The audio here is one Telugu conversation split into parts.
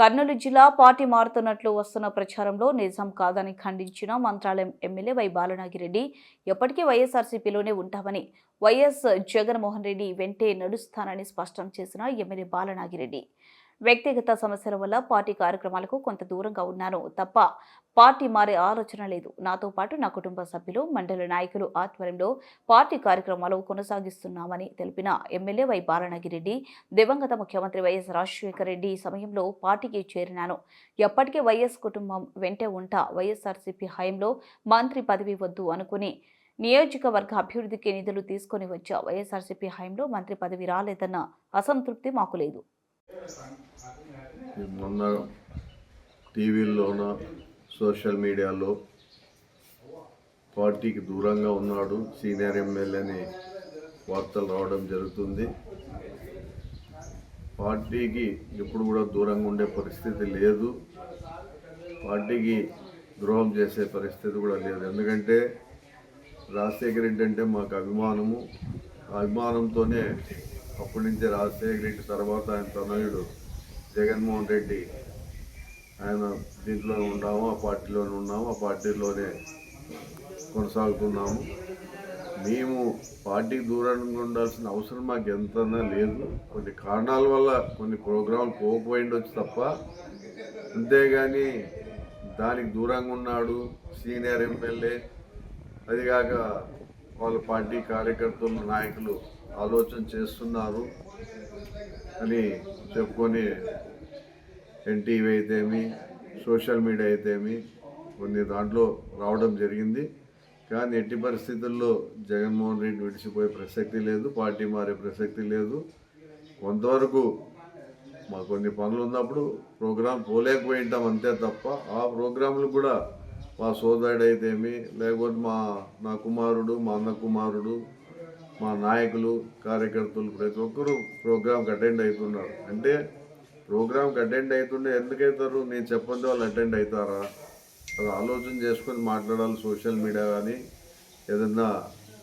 కర్నూలు జిల్లా పార్టీ మారుతున్నట్లు వస్తున్న ప్రచారంలో నిజం కాదని ఖండించిన మంత్రాలయం ఎమ్మెల్యే వై బాలనాగిరెడ్డి ఎప్పటికీ వైఎస్ఆర్సీపీలోనే ఉంటామని వైఎస్ జగన్మోహన్ రెడ్డి వెంటే నడుస్తానని స్పష్టం చేసిన ఎమ్మెల్యే బాలనాగిరెడ్డి. వ్యక్తిగత సమస్యల వల్ల పార్టీ కార్యక్రమాలకు కొంత దూరంగా ఉన్నాను తప్ప పార్టీ మారే ఆలోచన లేదు. నాతో పాటు నా కుటుంబ సభ్యులు మండలి నాయకులు ఆధ్వర్యంలో పార్టీ కార్యక్రమాలు కొనసాగిస్తున్నామని తెలిపిన ఎమ్మెల్యే వై బాలనగిరెడ్డి దివంగత ముఖ్యమంత్రి వైఎస్ రాజశేఖర రెడ్డి సమయంలో పార్టీకి చేరినాను ఎప్పటికీ వైఎస్ కుటుంబం వెంటే ఉంటా వైఎస్ఆర్సీపీ హయాంలో మంత్రి పదవి వద్దు అనుకుని నియోజకవర్గ అభివృద్ధికి నిధులు తీసుకొని వచ్చా. వైఎస్ఆర్సీపీ హయంలో మంత్రి పదవి రాలేదన్న అసంతృప్తి మాకు లేదు. మొన్న టీవీల్లోన సోషల్ మీడియాలో పార్టీకి దూరంగా ఉన్నాడు సీనియర్ ఎమ్మెల్యే అని వార్తలు రావడం జరుగుతుంది. పార్టీకి ఎప్పుడు కూడా దూరంగా ఉండే పరిస్థితి లేదు. పార్టీకి ద్రోహం చేసే పరిస్థితి కూడా లేదు. ఎందుకంటే రాజశేఖర రెడ్డి అంటే మాకు అభిమానము. ఆ అభిమానంతోనే అప్పటి నుంచి రాజశేఖర రెడ్డి తర్వాత ఆయన తనయుడు జగన్మోహన్ రెడ్డి ఆయన దీంట్లో ఉన్నాము ఆ పార్టీలోనే ఉన్నాము ఆ పార్టీలోనే కొనసాగుతున్నాము. మేము పార్టీకి దూరంగా ఉండాల్సిన అవసరం మాకు ఎంతనా లేదు. కొన్ని కారణాల వల్ల కొన్ని ప్రోగ్రాంలు పోకపోయిండొచ్చు తప్ప అంతేగాని దానికి దూరంగా ఉన్నాడు సీనియర్ ఎమ్మెల్యే. అదిగాక వాళ్ళ పార్టీ కార్యకర్తలు నాయకులు ఆలోచన చేస్తున్నారు. అని చెప్పుకొని ఎన్టీవీ అయితేమి సోషల్ మీడియా అయితేమి కొన్ని దాంట్లో రావడం జరిగింది. కానీ ఎట్టి పరిస్థితుల్లో జగన్మోహన్ రెడ్డి విడిచిపోయే ప్రసక్తి లేదు పార్టీ మారే ప్రసక్తి లేదు. కొంతవరకు మా కొన్ని పనులు ఉన్నప్పుడు ప్రోగ్రాం పోలేకపోయి ఉంటాం అంతే తప్ప ఆ ప్రోగ్రాంలు కూడా మా సోదరుడు అయితేమి లేకపోతే మా నా కుమారుడు మా అన్న కుమారుడు మా నాయకులు కార్యకర్తలు ప్రతి ఒక్కరూ ప్రోగ్రామ్కి అటెండ్ అవుతున్నారు. అంటే ప్రోగ్రామ్కి అటెండ్ అవుతుండే ఎందుకవుతారు నేను చెప్పండి వాళ్ళు అటెండ్ అవుతారా? అది ఆలోచన చేసుకొని మాట్లాడాలి సోషల్ మీడియా కానీ ఏదన్నా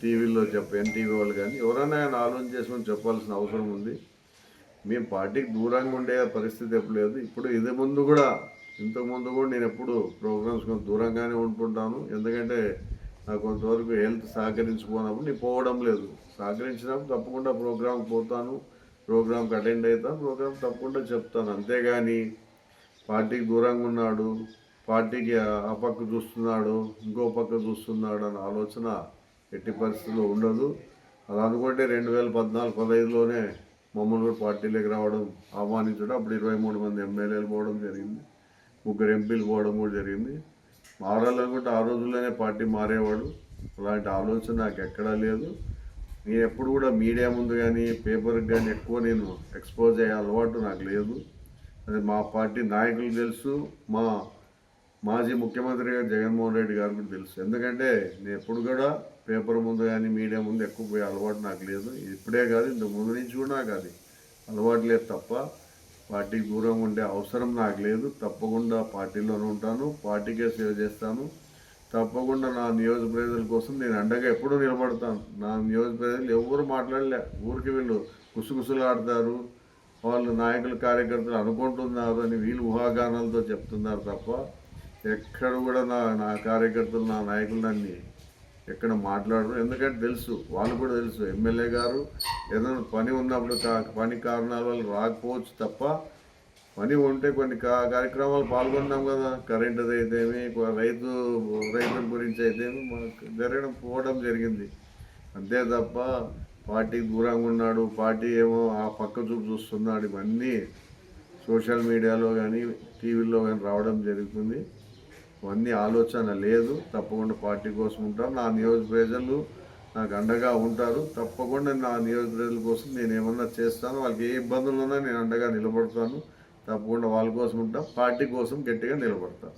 టీవీలో చెప్ప ఎన్టీవీ వాళ్ళు కానీ ఎవరైనా ఆయన ఆలోచన చేసుకొని చెప్పాల్సిన అవసరం ఉంది. మేము పార్టీకి దూరంగా ఉండే పరిస్థితి ఎప్పుడు లేదు. ఇప్పుడు ఇది ముందు కూడా ఇంతకుముందు కూడా నేను ఎప్పుడు ప్రోగ్రామ్స్ దూరంగానే ఉంటుంటాను. ఎందుకంటే నాకు కొంతవరకు హెల్త్ సహకరించుకోనప్పుడు నేను పోవడం లేదు. సహకరించినప్పుడు తప్పకుండా ప్రోగ్రామ్కి పోతాను. ప్రోగ్రామ్కి అటెండ్ అవుతాను ప్రోగ్రామ్ తప్పకుండా చెప్తాను. అంతేగాని పార్టీకి దూరంగా ఉన్నాడు పార్టీకి ఆ పక్క చూస్తున్నాడు ఇంకో పక్క చూస్తున్నాడు అన్న ఆలోచన ఎట్టి పరిస్థితుల్లో ఉండదు. అలా అనుకుంటే రెండు వేల పద్నాలుగు పదహైదులోనే మమ్మల్ని కూడా పార్టీలోకి రావడం ఆహ్వానించడం. అప్పుడు ఇరవై మూడు మంది ఎమ్మెల్యేలు పోవడం జరిగింది. ముగ్గురు ఎంపీలు పోవడం కూడా జరిగింది. మారాలనుకుంటే ఆ రోజుల్లోనే పార్టీ మారేవాడు. అలాంటి ఆలోచన నాకు ఎక్కడా లేదు. నేను ఎప్పుడు కూడా మీడియా ముందు కానీ పేపర్కి కానీ ఎక్కువ నేను ఎక్స్పోజ్ అయ్యే అలవాటు నాకు లేదు. అది మా పార్టీ నాయకులు తెలుసు. మా మాజీ ముఖ్యమంత్రి గారు జగన్మోహన్ రెడ్డి గారు కూడా తెలుసు. ఎందుకంటే నేను ఎప్పుడు కూడా పేపర్ ముందు కానీ మీడియా ముందు ఎక్కువ పోయే అలవాటు నాకు లేదు. ఇప్పుడే కాదు ఇంత ముందు నుంచి కూడా నాకు అది అలవాటు లేదు తప్ప. పార్టీకి దూరంగా ఉండే అవసరం నాకు లేదు. తప్పకుండా పార్టీలోనే ఉంటాను. పార్టీకే సేవ చేస్తాను. తప్పకుండా నా నియోజక ప్రజల కోసం నేను అండగా ఎప్పుడూ నిలబడతాను. నా నియోజక ప్రజలు ఎవరు మాట్లాడలే. ఊరికి వీళ్ళు కుసుగుసులాడతారు వాళ్ళు నాయకులు కార్యకర్తలు అనుకుంటున్నారు అని వీళ్ళు ఊహాగానాలతో చెప్తున్నారు తప్ప ఎక్కడ కూడా నా నా కార్యకర్తలు నా నాయకులు నన్ను ఎక్కడ మాట్లాడరు. ఎందుకంటే తెలుసు వాళ్ళు కూడా తెలుసు. ఎమ్మెల్యే గారు ఏదైనా పని ఉన్నప్పుడు కా- పని కారణాల వల్ల రాకపోవచ్చు తప్ప పని ఉంటే కొన్ని కార్యక్రమాలు పాల్గొన్నాం కదా. కరెంట్ అయితేమి రైతు రైతుల గురించి అయితేమి మనకు జరగడం పోవడం జరిగింది. అంతే తప్ప పార్టీకి దూరంగా ఉన్నాడు పార్టీ ఏమో ఆ పక్క చూపు చూస్తున్నాడు. ఇవన్నీ సోషల్ మీడియాలో కానీ టీవీలో కానీ రావడం జరుగుతుంది. అవన్నీ ఆలోచన లేదు. తప్పకుండా పార్టీ కోసం ఉంటాను నా నియోజక ప్రజలు నాకు అండగా ఉంటారు. తప్పకుండా నా నియోజక ప్రజల కోసం నేను ఏమన్నా చేస్తాను వాళ్ళకి ఏ ఇబ్బందులు ఉన్నా నేను అండగా నిలబడతాను. తప్పకుండా వాళ్ళ కోసం ఉంటాను పార్టీ కోసం గట్టిగా నిలబడతాను